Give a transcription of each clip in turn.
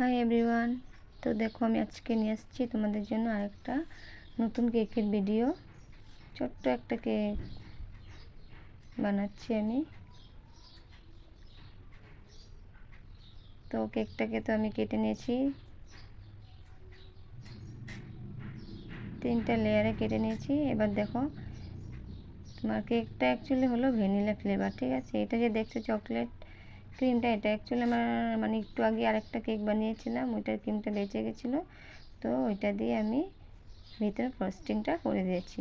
Hi everyone তো দেখো, আমি আজকে নিয়ে আসছি তোমাদের জন্য আরেকটা নতুন কেকের ভিডিও ছোট্ট একটা কেক বানাচ্ছি আমি। তো কেকটাকে তো আমি কেটে নিয়েছি। তিনটা লেয়ারে কেটে নিয়েছি। এবার দেখো, তোমার কেকটা অ্যাকচুয়ালি হলো ভ্যানিলা ফ্লেভার ঠিক আছে? এটা যে দেখছ চকলেট ক্রিমটা এটা অ্যাকচুয়ালি আমার মানে একটু আগে আরেকটা কেক বানিয়েছিলাম, ওইটার ক্রিমটা বেঁচে গেছিল। তো ওইটা দিয়ে আমি ভিতরে ফ্রস্টিংটা করে দিয়েছি।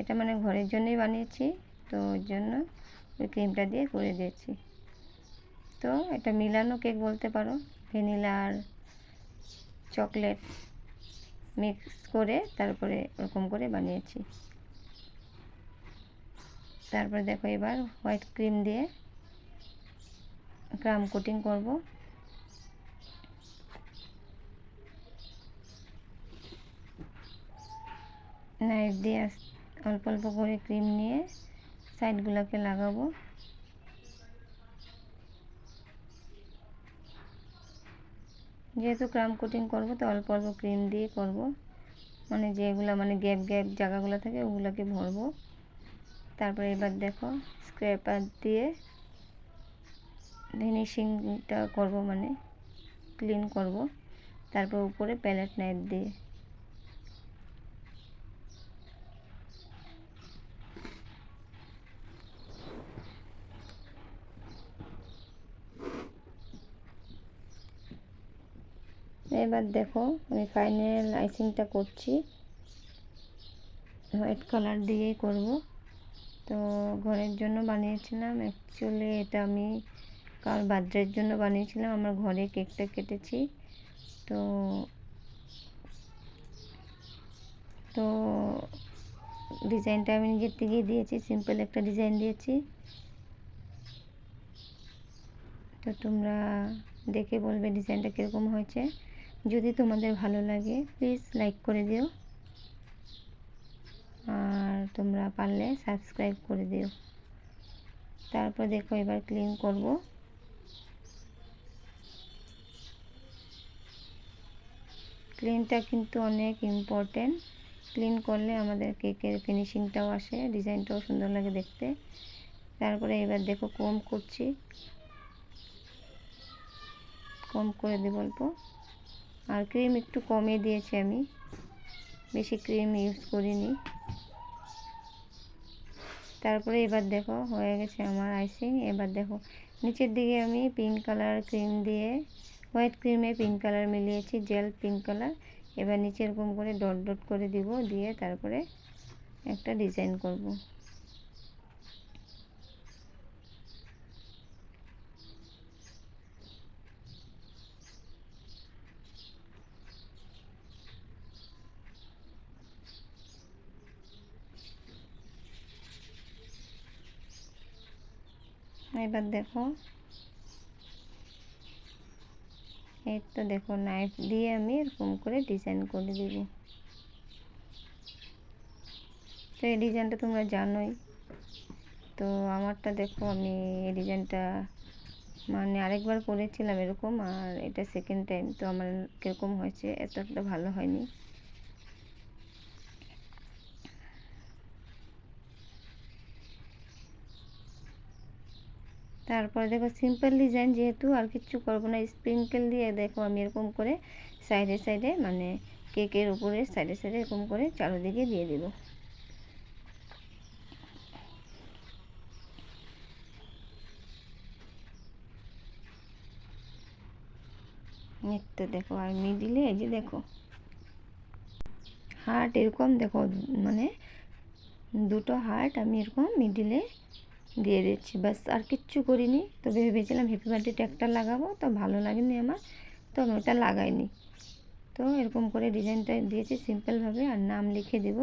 এটা মানে ঘরের জন্যই বানিয়েছি, তো ওর জন্য ওই ক্রিমটা দিয়ে করে দিয়েছি। তো এটা মিলানো কেক বলতে পারো, ভ্যানিলা আর চকলেট মিক্স করে তারপরে ওরকম করে বানিয়েছি। তারপরে দেখো এবার হোয়াইট ক্রিম দিয়ে ক্রাম কোটিং করব। নাইফ দিয়ে অল্প অল্প করে ক্রিম নিয়ে সাইডগুলোকে লাগাবো। যেহেতু ক্রাম কোটিং করব, তো অল্প অল্প ক্রিম দিয়ে করব। মানে যেগুলো মানে গ্যাপ গ্যাপ জায়গাগুলো থাকে, ওগুলোকে ভরবো। তারপরে এবার দেখো স্ক্র্যাপার দিয়ে ফিনিশিংটা করব মানে ক্লিন করব। তারপর উপরে প্যালেট নাইফ দিয়ে। এবার দেখো, আমি ফাইনাল আইসিংটা করছি। হোয়াইট কালার দিয়েই করব। তো ঘরের জন্য বানিয়েছিলাম। অ্যাকচুয়ালি এটা আমি কাল বার্থডের জন্য বানিয়েছিলাম, আমার ঘরে কেকটা কেটেছি। তো তো ডিজাইনটা আমি নিজের থেকেই দিয়েছি, সিম্পল একটা ডিজাইন দিয়েছি। তো তোমরা দেখে বলবে ডিজাইনটা কীরকম হয়েছে। যদি তোমাদের ভালো লাগে প্লিজ লাইক করে দিও। আর তোমরা পারলে সাবস্ক্রাইব করে দিও। তারপর দেখো এবার ক্লিন করব। ক্লিনটা কিন্তু অনেক ইম্পর্টেন্ট ক্লিন করলে আমাদের কেকের ফিনিশিংটাও আসে ডিজাইনটাও সুন্দর লাগে দেখতে। তারপরে এবার দেখো কম করছি। কম করে দেব অল্প। আর ক্রিম একটু কমে দিয়েছি আমি। বেশি ক্রিম ইউজ করিনি। তারপরে এবার দেখো, হয়ে গেছে আমার আইসিং এবার দেখো, নিচের দিকে আমি পিঙ্ক কালার ক্রিম দিয়ে হোয়াইট ক্রিমে পিঙ্ক কালার মিলিয়েছি, জেল পিঙ্ক কালার। এবার নিচে এরকম করে ডট ডট করে দিব, দিয়ে তারপরে একটা ডিজাইন করব। এবার দেখো এই তো দেখো নাইফ দিয়ে আমি এরকম করে ডিজাইন করে দেব। তো এই ডিজাইনটা তোমরা জানোই। তো আমারটা দেখো, আমি এই ডিজাইনটা মানে আরেকবার করেছিলাম এরকম, আর এটা সেকেন্ড টাইম তো আমার কীরকম হয়েছে এতটা ভালো হয়নি। তারপর দেখো সিম্পল ডিজাইন যেহেতু আর কিছু করব না স্প্রিঙ্কেল দিয়ে দেখো আমি এরকম করে সাইডে সাইডে মানে কেকের উপরে সাইডে সাইডে এরকম করে চারোদিকে দিয়ে দেবো। দেখো আর মিডিলে এই যে দেখো হার্ট এরকম দেখো মানে দুটো হার্ট আমি এরকম মিডিলে দিয়ে দিচ্ছি। বাস আর কিচ্ছু করিনি। তো ভেবেছিলাম হ্যাপি বার্থডে ট্যাগটা লাগাবো। তো ভালো লাগেনি আমার। তো আমি ওটা লাগাইনি। তো এরকম করে ডিজাইনটা দিয়েছি সিম্পলভাবে আর নাম লিখে দেব।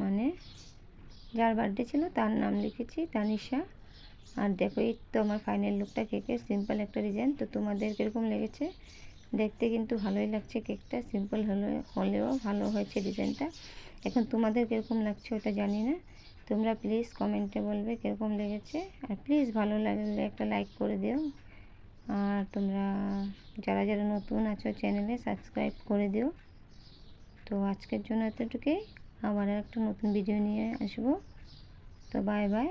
মানে যার বার্থডে ছিল তার নাম লিখেছি, তানিশা। আর দেখো, এই তো আমার ফাইনাল লুকটা কেকের সিম্পল একটা ডিজাইন তো তোমাদের কীরকম লেগেছে? দেখতে কিন্তু ভালোই লাগছে কেকটা সিম্পল হলে, হলেও ভালো হয়েছে ডিজাইনটা এখন তোমাদের কীরকম লাগছে ওটা জানি না। তোমরা প্লিজ কমেন্টে বলবে কীরকম লেগেছে। আর প্লিজ ভালো লাগলে একটা লাইক করে দিও। আর তোমরা যারা যারা নতুন আছো চ্যানেলে সাবস্ক্রাইব করে দিও। তো আজকের জন্য এতটুকুই। আবার একটা নতুন ভিডিও নিয়ে আসব। তো বাই বাই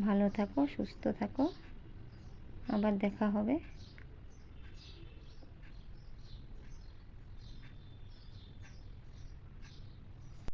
ভালো থাকো, সুস্থ থাকো। আবার দেখা হবে।